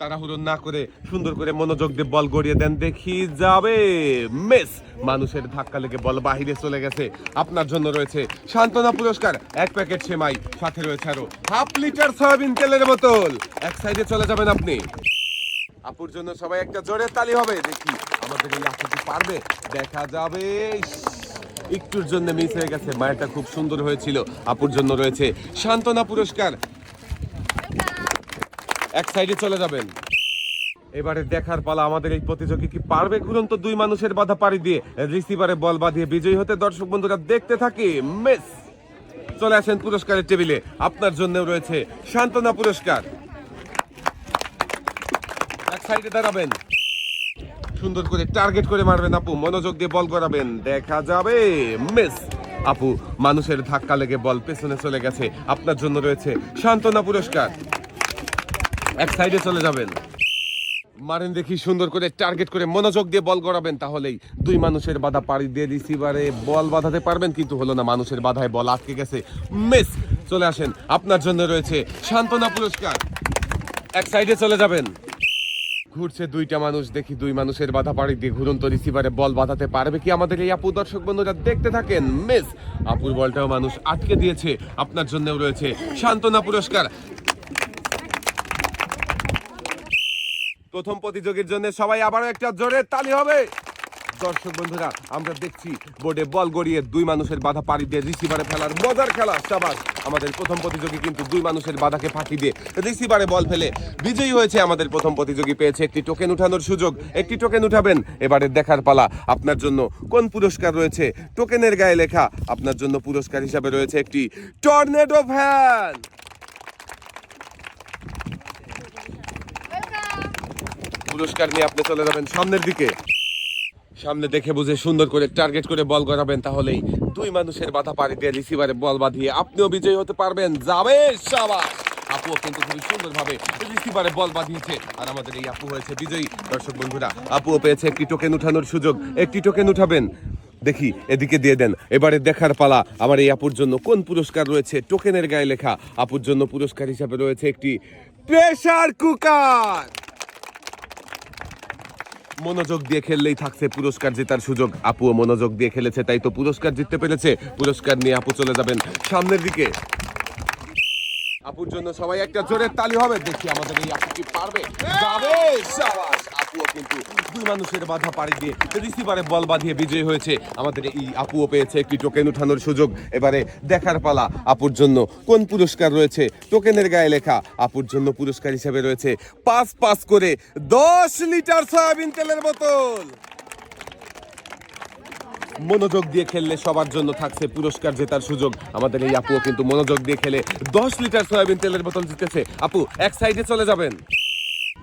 তাড়াহুড়ো না করে সুন্দর করে মনোযোগ দিয়ে বল গড়িয়ে দেন। দেখি যাবে। মেস, মানুষের ধাক্কা লেগে বল বাহিরে চলে গেছে। আপনার জন্য রয়েছে সান্ত্বনা পুরস্কার। এক প্যাকেট সেমাই, সাথে রয়েছে আরও হাফ লিটার সয়াবিন তেলের বোতল। এক সাইডে চলে যাবেন আপনি। আপুর জন্য সবাই একটা জোরে তালি হবে। দেখি আমাদের এই আপু কি পারবে? দেখা যাবে। একটুর জন্য মিস হয়ে গেছে। মায়েরটা খুব সুন্দর হয়েছিল। আপুর জন্য রয়েছে সান্ত্বনা পুরস্কার। এক সাইডে চলে যাবেন। এবারে দেখার পালা আমাদের এই প্রতিযোগী কি পারবে? ঘুরন্ত দুই মানুষের বাধা পাড়ি দিয়ে রিসিভারে বল বাঁধিয়ে বিজয়ী হতে দর্শক বন্ধুরা দেখতে থাকে। মেস, চলে আসেন পুরস্কারের টেবিলে। আপনার জন্য রয়েছে সান্ত্বনা পুরস্কার। এক সাইডে দাঁড়াবেন। সুন্দর করে টার্গেট করে মারবেন আপু, মনোযোগ দিয়ে বল করাবেন দেখা যাবে। মিস, আপু, মানুষের ধাক্কা লেগে বল পেছনে চলে গেছে। আপনার জন্য রয়েছে সান্ত্বনা পুরস্কার। এক সাইডে চলে যাবেন। মারেন দেখি সুন্দর করে টার্গেট করে মনোযোগ দিয়ে বল করাবেন তাহলেই দুই মানুষের বাধা পাড়ি দিয়ে রিসিভারে বল বাঁধাতে পারবেন। কিন্তু হলো না, মানুষের বাধায় বল আটকে গেছে। মিস চলে আসেন। আপনার জন্য রয়েছে সান্ত্বনা পুরস্কার। এক সাইডে চলে যাবেন। ঘুরছে দুইটা মানুষ, দেখি দুই মানুষের বাধা পাড়ি দিয়ে ঘুরন্ত রিসিভারে বল বাঁধাতে পারবে কি আমাদের এই আপু? দর্শক বন্ধুরা, দেখতে থাকেন। মিস আপুর বলটাও মানুষ আটকে দিয়েছে। আপনার জন্যও রয়েছে সান্ত্বনা পুরস্কার। প্রথম প্রতিযোগীর জন্য সবাই আবারও একটা জোরে তালি হবে। দর্শক বন্ধুরা, আমরা দেখছি বোর্ডে বল গড়িয়ে দুই মানুষের বাধা পাড়ি দিয়ে রিসিভারে ফেলার মজার খেলা, সাবাস। আমাদের প্রথম প্রতিযোগী কিন্তু দুই মানুষের বাধাকে ফাঁকি দিয়ে রিসিভারে বল ফেলে বিজয়ী হয়েছে আমাদের প্রথম প্রতিযোগী, পেয়েছে একটি টোকেন উঠানোর সুযোগ। একটি টোকেন উঠাবেন, এবারে দেখার পালা। আপনার জন্য কোন পুরস্কার রয়েছে? টোকেনের গায়ে লেখা, আপনার জন্য পুরস্কার হিসাবে রয়েছে একটি টর্নেডো ভ্যান পুরস্কার নিয়ে আপনি চলে যাবেন সামনের দিকে। সামনে দেখে বুঝে সুন্দর করে টার্গেট করে বল করাবেন তাহলেই দুই মানুষের বাধা পাড়ি দিয়ে রিসিভারে বল বাঁধিয়ে আপনিও বিজয়ী হতে পারবেন। যাবে সাবাস! আপুও কিন্তু খুবই সুন্দরভাবে রিসিভারে বল বাঁধিয়েছে। আর আমাদের এই আপু হয়েছে বিজয়ী। দর্শক বন্ধুরা, আপুও পেয়েছে একটি টোকেন উঠানোর সুযোগ। একটি টোকেন উঠাবেন। দেখি, এদিকে দিয়ে দেন। এবারে দেখার পালা। আমার এই আপুর জন্য কোন পুরস্কার রয়েছে? টোকেনের গায়ে লেখা। আপুর জন্য পুরস্কার হিসাবে রয়েছে একটি প্রেসার কুকার মনোযোগ দিয়ে খেললেই থাকছে পুরস্কার জেতার সুযোগ। আপুও মনোযোগ দিয়ে খেলেছে, তাই তো পুরস্কার জিততে পেরেছে। পুরস্কার নিয়ে আপু চলে যাবেন সামনের দিকে। আপুর জন্য সবাই একটা জোরের তালি হবে। দেখি আমাদের এই আপু কি পারবে। যাবে সাবাস আপুও কিন্তু দুই মানুষের বাধা পাড়ি দিয়ে রিসিভারে বল বাঁধিয়ে বিজয়ী হয়েছে। আমাদের এই আপুও পেয়েছে একটি টোকেন উঠানোর সুযোগ। এবারে দেখার পালা আপুর জন্য। কোন পুরস্কার রয়েছে? টোকেনের গায়ে লেখা, আপুর জন্য পুরস্কার হিসেবে রয়েছে পাঁচ পাঁচ করে দশ লিটার সয়াবিন তেলের বোতল। মনোযোগ দিয়ে খেললে সবার জন্য থাকছে পুরস্কার জেতার সুযোগ। আমাদের এই আপুও কিন্তু মনোযোগ দিয়ে খেলে দশ লিটার সয়াবিন তেলের বোতল জিতেছে। আপু, এক সাইডে চলে যাবেন।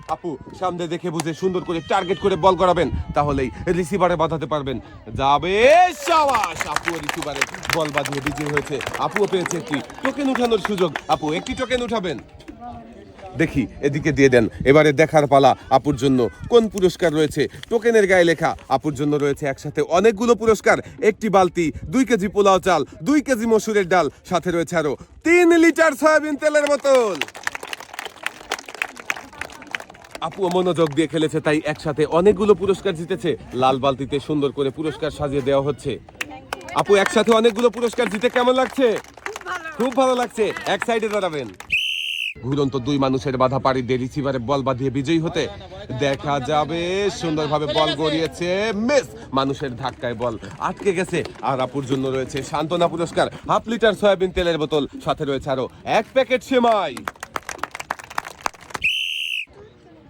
আপু, সামনে দেখে বুঝে সুন্দর করে টার্গেট করে বল করাবেন, তাহলেই রিসিভারে বাঁধাতে পারবেন। যাবে সাবাস! আপু রিসিভারে বল বাঁধিয়ে বিজয়ী হয়েছে। আপুও পেয়েছে একটি টোকেন উঠানোর সুযোগ। আপু, একটি টোকেন উঠাবেন। দেখি, এদিকে দিয়ে দেন। এবারে দেখার পালা আপুর জন্য। কোন পুরস্কার রয়েছে? টোকেনের গায়ে লেখা আপুর জন্য রয়েছে একসাথে অনেকগুলো পুরস্কার। একটি বালতি, দুই কেজি পোলাও চাল, দুই কেজি মসুরের ডাল, সাথে রয়েছে আরও তিন লিটার সয়াবিন তেলের বোতল। আপু মনোযোগ দিয়ে খেলেছে, তাই একসাথে অনেকগুলো পুরস্কার জিতেছে। লাল বালতিতে সুন্দর করে পুরস্কার সাজিয়ে দেওয়া হচ্ছে। আপু, একসাথে অনেকগুলো পুরস্কার জিতে কেমন লাগছে? খুব ভালো লাগছে। এক সাইডে দাঁড়াবেন। ঘুরন্ত দুই মানুষের বাধা পাড়ি দিয়ে রিসিভারে বল বাঁধিয়ে বিজয়ী হতে দেখা যাবে। সুন্দরভাবে বল গড়িয়েছে মিস। মানুষের ধাক্কায় বল আটকে গেছে। আর আপুর জন্য রয়েছে সান্ত্বনা পুরস্কার। হাফ লিটার সয়াবিন তেলের বোতল। সাথে রয়েছে আরও এক প্যাকেট সেমাই।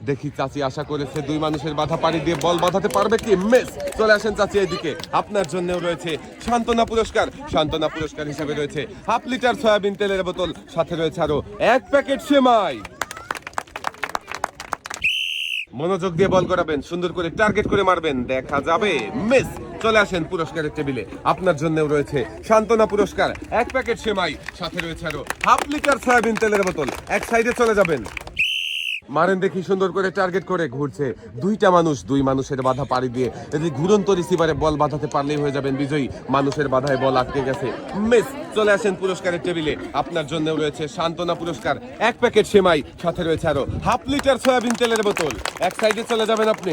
দেখি চাচি আশা করেছে দুই মানুষের বাধা পাড়ি দিয়ে বল বাঁধাতে পারবে কি? মিস, চলে আসেন চাচি এদিকে আপনার জন্যও রয়েছে সান্ত্বনা পুরস্কার। সান্ত্বনা পুরস্কার হিসেবে রয়েছে হাফ লিটার সয়াবিন তেলের বোতল, সাথে রয়েছে আরও এক প্যাকেট সেমাই। মনোযোগ দিয়ে বল করাবেন, সুন্দর করে টার্গেট করে মারবেন, দেখা যাবে। মিস, চলে আসেন পুরস্কারের টেবিলে। আপনার জন্যও রয়েছে সান্ত্বনা পুরস্কার, এক প্যাকেট সেমাই, সাথে রয়েছে আরও হাফ লিটার সয়াবিন তেলের বোতল। এক সাইডে চলে যাবেন। মারেন দেখি, সুন্দর করে টার্গেট করে ঘুরছে। দুইটা মানুষ, দুই মানুষের বাধা পাড়ি দিয়ে। যদি ঘুরন্ত রিসিভারে বল বাঁধাতে পারলেই হয়ে যাবেন বিজয়ী। মানুষের বাধায় বল আটকে গেছে। মিস, চলে আসেন পুরস্কারের টেবিলে। আপনার জন্য রয়েছে সান্ত্বনা পুরস্কার। এক প্যাকেট সেমাই, সাথে রয়েছে আরও হাফ লিটার সয়াবিন তেলের বোতল। এক সাইডে চলে যাবেন আপনি।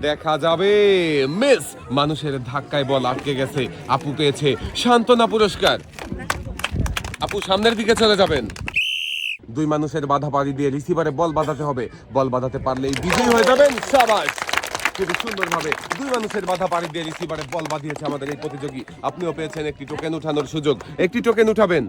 দেখা যাবে। মিস, মানুষের ধাক্কায় বল আটকে গেছে। আপু পেয়েছে সান্ত্বনা পুরস্কার। আপু সামনের দিকে চলে যাবেন। দুই মানুষের বাধা পাড়ি দিয়ে রিসিভারে বল বাঁধাতে হবে। বল বাঁধাতে পারলেই বিজয়ী হয়ে যাবেন সাবাস খুবই সুন্দরভাবে দুই মানুষের বাধা পাড়ি দিয়ে রিসিভারে বল বাঁধিয়েছে আমাদের এই প্রতিযোগী। আপনিও পেয়েছেন একটি টোকেন উঠানোর সুযোগ। একটি টোকেন উঠাবেন।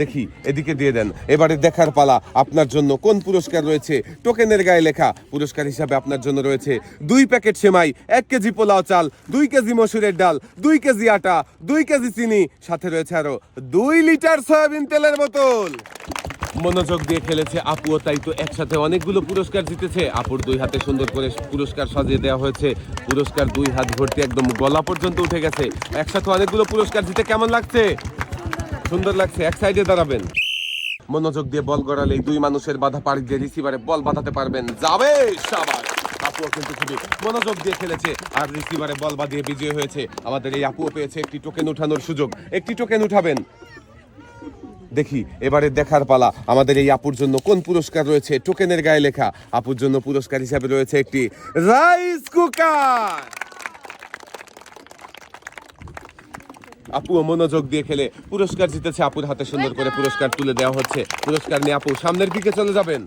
দেখি, এদিকে দিয়ে দেন। এবারে দেখার পালা, আপনার জন্য কোন পুরস্কার রয়েছে? টোকেনের গায়ে লেখা, পুরস্কার হিসাবে আপনার জন্য রয়েছে দুই প্যাকেট সেমাই, এক কেজি পোলাও চাল, দুই কেজি মসুরের ডাল, দুই কেজি আটা, দুই কেজি চিনি, সাথে রয়েছে আরও দুই লিটার সয়াবিন তেলের বোতল। মনোযোগ দিয়ে খেলেছে আপুও তাই তো একসাথে অনেকগুলো পুরস্কার জিতেছে। আপুর দুই হাতে সুন্দর করে পুরস্কার সাজিয়ে দেওয়া হয়েছে। পুরস্কার দুই হাত ভর্তি একদম গলা পর্যন্ত উঠে গেছে। একসাথে অনেকগুলো পুরস্কার জিতে কেমন লাগছে? সুন্দর লাগছে, এক সাইডে দাঁড়াবেন। মনোযোগ দিয়ে বল গড়ালে দুই মানুষের বাধা পাড়ি দিয়ে রিসিভারে বল বাঁধাতে পারবেন। যাবে, সাবাস! আপুও কিন্তু খুবই মনোযোগ দিয়ে খেলেছে, আর রিসিভারে বল বাঁধিয়ে বিজয় হয়েছে। আমাদের এই আপুও পেয়েছে একটি টোকেন উঠানোর সুযোগ। একটি টোকেন উঠাবেন। দেখি, এবারে দেখার পালা। আমাদের এই আপুর জন্য কোন পুরস্কার রয়েছে? টোকেনের গায়ে লেখা। আপুর জন্য পুরস্কার হিসাবে রয়েছে একটি রাইস কুকার আপু মনোযোগ দিয়ে খেলে। পুরস্কার জিতেছে আপুর হাতে সুন্দর করে পুরস্কার তুলে দেওয়া হচ্ছে। পুরস্কার নিয়ে আপু সামনের দিকে চলে যাবেন।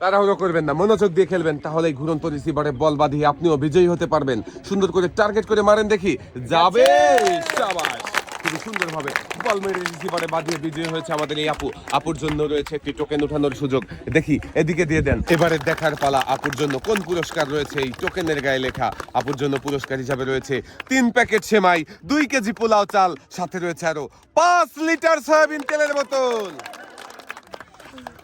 তাড়াহুড়ো করবেন না, মনোযোগ দিয়ে খেলবেন, তাহলেই ঘুরন্ত রিসিভারে বল বাঁধিয়ে আপনিও বিজয়ী হতে পারবেন। সুন্দর করে টার্গেট করে মারেন দেখি। যাবে, সাবাস। খুবই সুন্দরভাবে বল মেরে রিসিভারে বাঁধিয়ে বিজয়ী হয়েছে আমাদের এই আপু। আপুর জন্য রয়েছে একটি টোকেন উঠানোর সুযোগ। দেখি, এদিকে দিয়ে দেন। এবারে দেখার পালা আপুর জন্য কোন পুরস্কার রয়েছে এই টোকেনের গায়ে লেখা? আপুর জন্য পুরস্কার হিসাবে রয়েছে তিন প্যাকেট সেমাই, দুই কেজি পোলাও চাল, সাথে রয়েছে আরও পাঁচ লিটার সয়াবিন তেলের বোতল।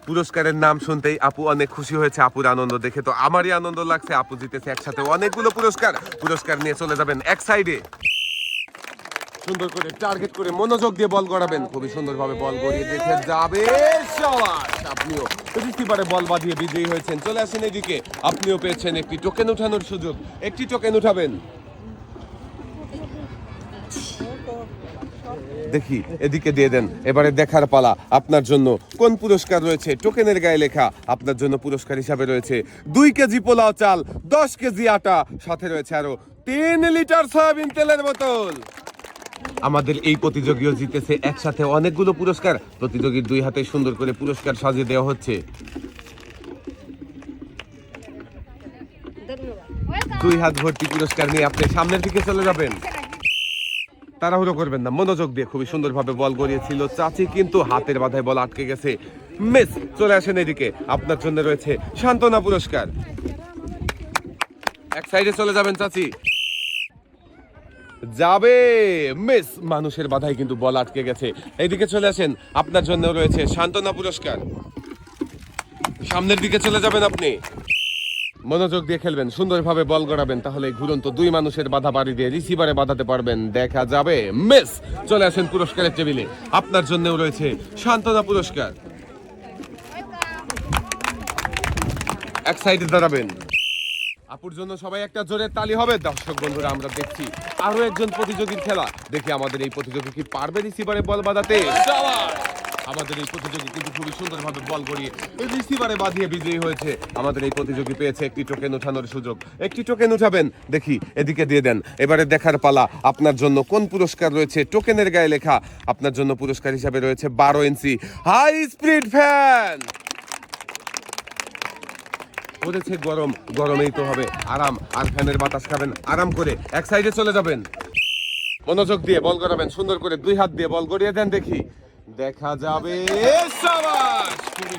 পুরস্কারের নাম শুনতেই আপু অনেক খুশি হয়েছে, আপুর আনন্দ দেখে তো আমারই আনন্দ লাগছে। আপু জিতেছে একসাথে অনেকগুলো পুরস্কার। পুরস্কার নিয়ে চলে যাবেন এক সাইডে সুন্দর করে টার্গেট করে মনোযোগ দিয়ে বল গড়াবেন। খুবই সুন্দরভাবে বল গড়িয়ে দেখে যাবে সাবাস আপনিও রিসিভারে বল বাঁধিয়ে বিজয়ী হয়েছেন। চলে আসেন এদিকে। আপনিও পেয়েছেন একটি টোকেন উঠানোর সুযোগ। একটি টোকেন উঠাবেন। দেখি, এদিকে দিয়ে দেন। এবারে দেখার পালা আপনার জন্য। কোন পুরস্কার রয়েছে? টোকেনের গায়ে লেখা আপনার জন্য পুরস্কার হিসাবে রয়েছে। দুই কেজি পোলাও চাল, দশ কেজি আটা, সাথে রয়েছে আরও তিন লিটার সয়াবিন তেলের বোতল। আমাদের এই প্রতিযোগীও জিতেছে একসাথে অনেকগুলো পুরস্কার। প্রতিযোগীর দুই হাতে সুন্দর করে পুরস্কার সাজিয়ে দেওয়া হচ্ছে। দুই হাত ভর্তি পুরস্কার নিয়ে আপনি সামনের দিকে চলে যাবেন। তাড়াহুড়ো করবেন না, মনোযোগ দিয়ে খুবই সুন্দরভাবে বল গড়িয়েছিল চাচি, কিন্তু হাতের বাধায় বল আটকে গেছে। মিস, চলে আসেন এদিকে। আপনার জন্য রয়েছে সান্ত্বনা পুরস্কার। এক সাইডে চলে যাবেন চাচি। যাবে। মিস, মানুষের বাধায় কিন্তু বল আটকে গেছে। এইদিকে চলে আসেন, আপনার জন্য রয়েছে সান্ত্বনা পুরস্কার। সামনের দিকে চলে যাবেন আপনি। মনোযোগ দিয়ে খেলবেন, সুন্দরভাবে বল গড়াবেন, তাহলে ঘুরন্ত দুই মানুষের বাধা বাড়ি দিয়ে রিসিভারে বাধাতে পারবেন। দেখা যাবে। মিস, চলে আসেন পুরস্কারের টেবিলে। আপনার জন্যও রয়েছে সান্ত্বনা পুরস্কার। এক সাইডে দাঁড়াবেন। আপুর জন্য সবাই একটা জোরে তালি হবে। দর্শক বন্ধুরা, আমরা দেখছি আরও একজন প্রতিযোগীর খেলা। দেখি আমাদের এই প্রতিযোগী কি পারবে রিসিভারে বল বাঁধাতে! আমাদের এই প্রতিযোগী কিন্তু খুবই সুন্দরভাবে বল গড়িয়ে রিসিভারে বাঁধিয়ে বিজয়ী হয়েছে। আমাদের এই প্রতিযোগী পেয়েছে একটি টোকেন উঠানোর সুযোগ। একটি টোকেন উঠাবেন দেখি, এদিকে দিয়ে দেন। এবারে দেখার পালা, আপনার জন্য কোন পুরস্কার রয়েছে? টোকেনের গায়ে লেখা, আপনার জন্য পুরস্কার হিসাবে রয়েছে বারো ইঞ্চি। High speed fan! পড়েছে গরম। গরমেই তো হবে। আরাম। আর ফ্যানের বাতাস খাবেন। আরাম করে এক সাইডে চলে যাবেন। মনোযোগ দিয়ে বল গড়াবেন। সুন্দর করে দুই হাত দিয়ে বল গড়িয়ে দেন দেখি। দেখা যাবে।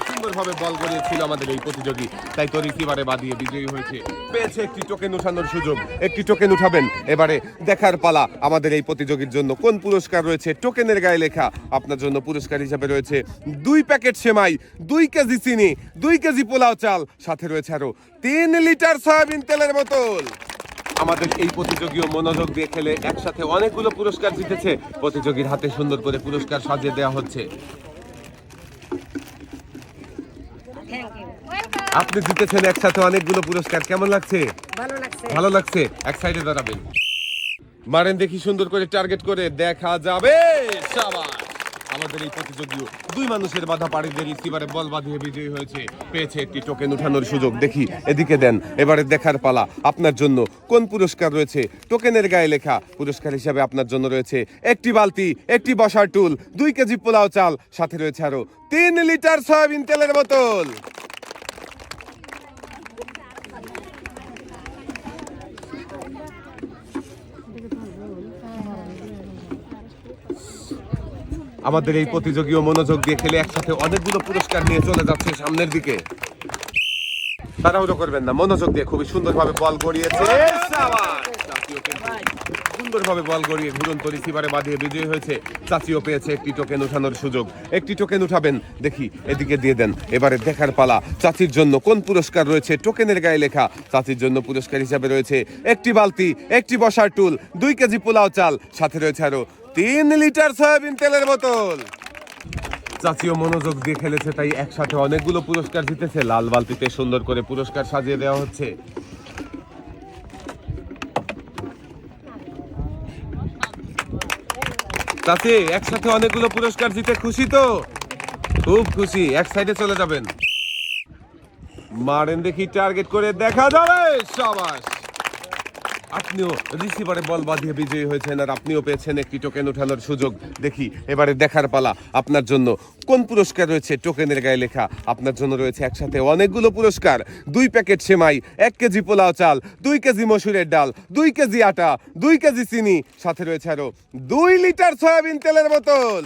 সুন্দরভাবে বল গড়িয়েছিল আমাদের এই প্রতিযোগী। তাই তো রিসিভারে বাদিয়ে বিজয়ী হয়েছে। পেয়েছে একটি টোকেন উঠানোর সুযোগ। একটি টোকেন উঠাবেন। এবারে দেখার পালা আমাদের এই প্রতিযোগীর জন্য। কোন পুরস্কার রয়েছে? টোকেনের গায়ে লেখা আপনার জন্য পুরস্কার হিসাবে রয়েছে। দুই প্যাকেট সেমাই, দুই কেজি চিনি, দুই কেজি পোলাও চাল। সাথে রয়েছে আরও তিন লিটার সয়াবিন তেলের বোতল। আমাদের এই প্রতিযোগীও মনোযোগ দিয়ে খেলে একসাথে অনেকগুলো পুরস্কার জিতেছে। প্রতিযোগীর হাতে সুন্দর করে পুরস্কার সাজিয়ে দেওয়া হচ্ছে। আপনি জিতেছেন একসাথে অনেকগুলো পুরস্কার। কেমন লাগছে? ভালো লাগছে। এক সাইডে দাঁড়াবেন। মারেন দেখি সুন্দর করে টার্গেট করে। দেখা যাবে! সবাই আমাদের এই প্রতিযোগীও দুই মানুষের বাধা পাড়ি দিয়ে রিসিভারে বল বাঁধিয়ে বিজয়ী হয়েছে। পেয়েছে একটি টোকেন উঠানোর সুযোগ। দেখি, এদিকে দেন, এবারে দেখার পালা। আপনার জন্য কোন পুরস্কার রয়েছে? টোকেনের গায়ে লেখা পুরস্কার হিসাবে আপনার জন্য রয়েছে একটি বালতি, একটি বসার টুল, দুই কেজি পোলাও চাল, সাথে রয়েছে আরও তিন লিটার সয়াবিন তেলের বোতল। আমাদের এই প্রতিযোগীও মনোযোগ দিয়ে খেলে একসাথে অনেকগুলো পুরস্কার নিয়ে চলে যাচ্ছে সামনের দিকে। তাড়াহুড়ো করবেন না, মনোযোগ দিয়ে খুবই সুন্দরভাবে বল গড়িয়েছে। সুন্দরভাবে বল গড়িয়ে ঘুরন্ত রিসিভারে বাঁধিয়ে বিজয়ী হয়েছে। চাচিও পেয়েছে একটি টোকেন উঠানোর সুযোগ। একটি টোকেন উঠাবেন, দেখি এদিকে দিয়ে দেন। এবারে দেখার পালা, চাচির জন্য কোন পুরস্কার রয়েছে? টোকেনের গায়ে লেখা, চাচির জন্য পুরস্কার হিসাবে রয়েছে একটি বালতি, একটি বসার টুল দুই কেজি পোলাও চাল, সাথে রয়েছে আরও তিন লিটার সয়াবিন তেলের বোতল। চাচিও মনোযোগ দিয়ে খেলেছে, তাই একসাথে অনেকগুলো পুরস্কার জিতেছে। লাল বালতিতে সুন্দর করে পুরস্কার সাজিয়ে দেওয়া হচ্ছে। চাচি একসাথে অনেকগুলো পুরস্কার জিতে খুশি তো? খুব খুশি, এক সাইডে চলে যাবেন। মারেন দেখি, টার্গেট করে দেখা যাবে সাবাস আপনিও রিসিভারে বল বাঁধিয়ে বিজয়ী হয়েছেন আর আপনিও পেয়েছেন একটি টোকেন ওঠানোর সুযোগ। দেখি, এবারে দেখার পালা আপনার জন্য। কোন পুরস্কার রয়েছে? টোকেনের গায়ে লেখা আপনার জন্য রয়েছে একসাথে অনেকগুলো পুরস্কার। দুই প্যাকেট সেমাই, এক কেজি পোলাও চাল, দুই কেজি মসুরের ডাল, দুই কেজি আটা, দুই কেজি চিনি, সাথে রয়েছে আরও দুই লিটার সয়াবিন তেলের বোতল।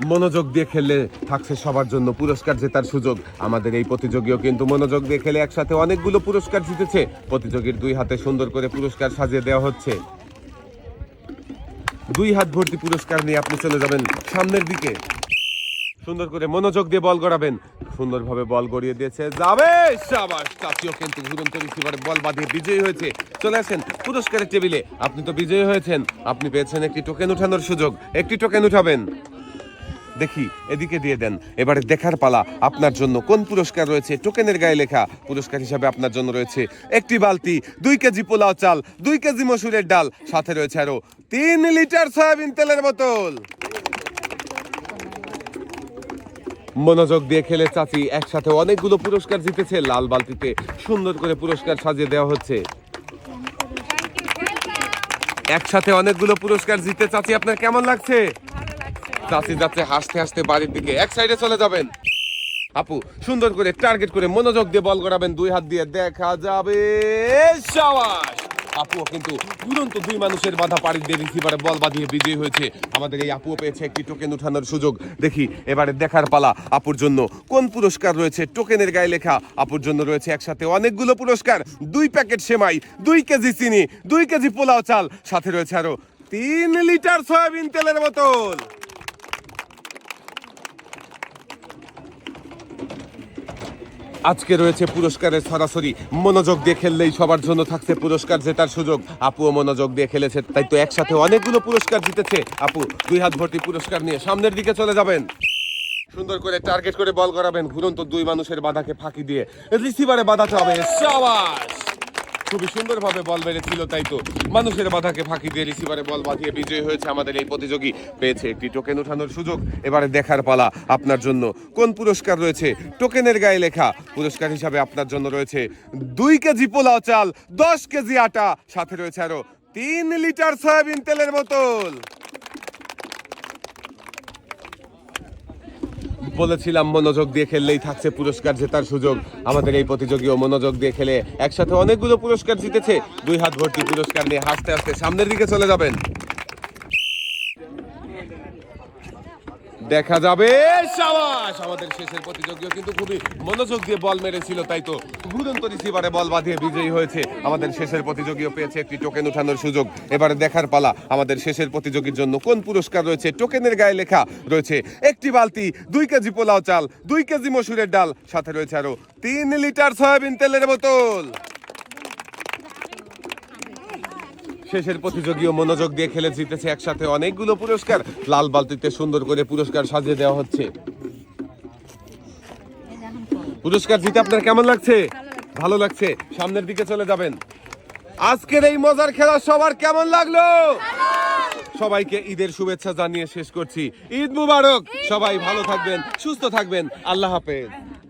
মনোযোগ দিয়ে খেললে থাকছে সবার জন্য পুরস্কার জেতার সুযোগ। আমাদের এই প্রতিযোগীও কিন্তু মনোযোগ দিয়ে খেলে একসাথে অনেকগুলো পুরস্কার জিতেছে। প্রতিযোগীর দুই হাতে সুন্দর করে পুরস্কার সাজিয়ে দেওয়া হচ্ছে। দুই হাত ভর্তি পুরস্কার নিয়ে আপনি চলে যাবেন সামনের দিকে। সুন্দর করে মনোযোগ দিয়ে বল গড়াবেন। সুন্দরভাবে বল গড়িয়ে দিয়েছে যাবে কিন্তু ঘুরন্ত রিসিভারে বল বাঁধিয়ে বিজয়ী হয়েছে। চলে আসেন পুরস্কারের টেবিলে। আপনি তো বিজয়ী হয়েছেন। আপনি পেয়েছেন একটি টোকেন উঠানোর সুযোগ। একটি টোকেন উঠাবেন। দেখি, এদিকে দিয়ে দেন। এবারে দেখার পালা, আপনার জন্য কোন পুরস্কার রয়েছে? টোকেনের গায়ে লেখা পুরস্কার হিসাবে আপনার জন্য রয়েছে একটি বালতি, দুই কেজি পোলাও চাল, দুই কেজি মসুরের ডাল, সাথে রয়েছে আরও তিন লিটার সয়াবিন তেলের বোতল। মনোযোগ দিয়ে খেলে চাচি, একসাথে অনেকগুলো পুরস্কার জিতেছে লাল বালতিতে। সুন্দর করে পুরস্কার সাজিয়ে দেওয়া হচ্ছে। একসাথে অনেকগুলো পুরস্কার জিতে চাচি, আপনার কেমন লাগছে? চাচি যাচ্ছে, হাসতে হাসতে বাড়ির দিকে এক সাইডে চলে যাবেন। আপু, সুন্দর করে টার্গেট করে মনোযোগ দিয়ে বল করাবেন দুই হাত দিয়ে দেখা যাবে, সাবাস! আপুও কিন্তু দুরন্ত দুই মানুষের বাধা পাড়ি দিয়ে রিসিভারে বল বাঁধিয়ে বিজয়ী হয়েছে। আমাদের এই আপুও পেয়েছে একটি টোকেন উঠানোর সুযোগ। দেখি, এবারে দেখার পালা আপুর জন্য। কোন পুরস্কার রয়েছে? টোকেনের গায়ে লেখা আপুর জন্য রয়েছে একসাথে অনেকগুলো পুরস্কার। দুই প্যাকেট সেমাই, দুই কেজি চিনি, দুই কেজি পোলাও চাল। সাথে রয়েছে আরও তিন লিটার সয়াবিন তেলের বোতল। আজকে রয়েছে পুরস্কারের সরাসরি। মনোযোগ দিয়ে খেললেই সবার জন্য থাকছে পুরস্কার, জেতার সুযোগ। আপুও মনোযোগ দিয়ে খেলেছে, তাই তো একসাথে অনেকগুলো পুরস্কার জিতেছে। আপু, দুই হাত ভর্তি পুরস্কার নিয়ে সামনের দিকে চলে যাবেন। সুন্দর করে টার্গেট করে বল করাবেন। ঘুরন্ত দুই মানুষের বাধাকে ফাঁকি দিয়ে। রিসিভারে বাধাতে হবে সাবাস! খুবই সুন্দরভাবে বল মেরেছিল তাই তো। মানুষের বাধাকে ফাঁকি দিয়ে রিসিভারে বল বাঁধিয়ে বিজয়ী হয়েছে আমাদের এই প্রতিযোগী। পেয়েছে একটি টোকেন উঠানোর সুযোগ, এবারে দেখার পালা আপনার জন্য। কোন পুরস্কার রয়েছে? টোকেনের গায়ে লেখা। পুরস্কার হিসাবে আপনার জন্য রয়েছে দুই কেজি পোলাও চাল, দশ কেজি আটা। সাথে রয়েছে আরও তিন লিটার সয়াবিন তেলের বোতল। বলেছিলাম, মনোযোগ দিয়ে খেললেই থাকছে পুরস্কার জেতার সুযোগ। আমাদের এই প্রতিযোগীও মনোযোগ দিয়ে খেলে। একসাথে অনেকগুলো পুরস্কার জিতেছে। দুই হাত ভর্তি পুরস্কার নিয়ে হাসতে হাসতে সামনের দিকে চলে যাবেন। দেখা যাবে। সাবাস, আমাদের শেষের প্রতিযোগীও কিন্তু খুবই মনোযোগ দিয়ে বল মেরেছিল, তাই তো ঘুরন্ত রিসিভারে বল বাঁধিয়ে বিজয়ী হয়েছে। আমাদের শেষের প্রতিযোগীও পেয়েছে একটি টোকেন উঠানোর সুযোগ। এবারে দেখার পালা, আমাদের শেষের প্রতিযোগীর জন্য কোন পুরস্কার রয়েছে? টোকেনের গায়ে লেখা রয়েছে, একটি বালতি, দুই কেজি পোলাও চাল, দুই কেজি মসুরের ডাল, সাথে রয়েছে আরও তিন লিটার সয়াবিন তেলের বোতল। শেষের প্রতিযোগী ও মনোযোগ দিয়ে খেলে জিতেছে একসাথে অনেকগুলো পুরস্কার। লাল বালতিতে সুন্দর করে পুরস্কার সাজিয়ে দেওয়া হচ্ছে। পুরস্কার জিতে আপনার কেমন লাগছে? ভালো লাগছে? সামনের দিকে চলে যাবেন। আজকের এই মজার খেলা সবার কেমন লাগল? সবাইকে ঈদের শুভেচ্ছা জানিয়ে শেষ করছি। ঈদ মুবারক! সবাই ভালো থাকবেন, সুস্থ থাকবেন। আল্লাহ হাফেজ।